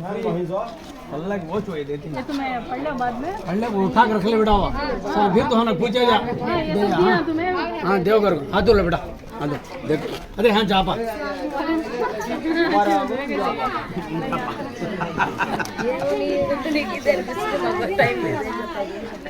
पल्लक वो चोई देती है तुम्हें पल्ला बाद में पल्लक उठा कर रख ले बेटा सर फिर तो हमें पूछे जा दे हाँ तुम्हें हाँ देव कर हाँ तो ले बेटा हाँ ले देख अरे हाँ जा पा ये तो नहीं किधर बस टाइम में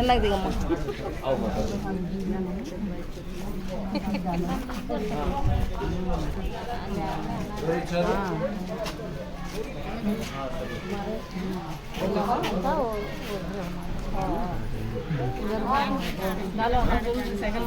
టెన్షన్ నాకు దిగమ్మా సైకిల్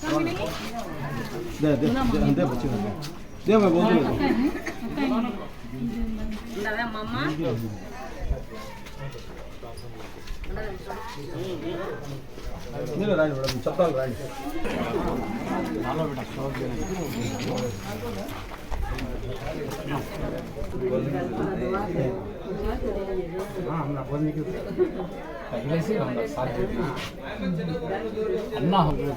की दे से हम दे मैं बोल हैं अन्ना हो। गया डालो हाँ यहाँ कहाँ తగిలేసి అన్నా హోటల్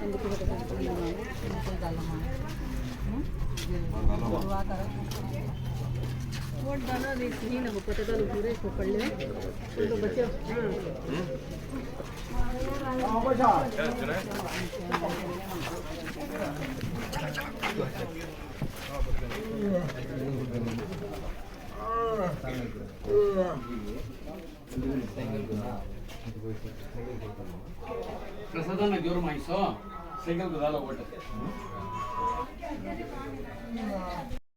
ఎందుకు 그래서 너는 여름 안 있어. ¿Qué es lo que?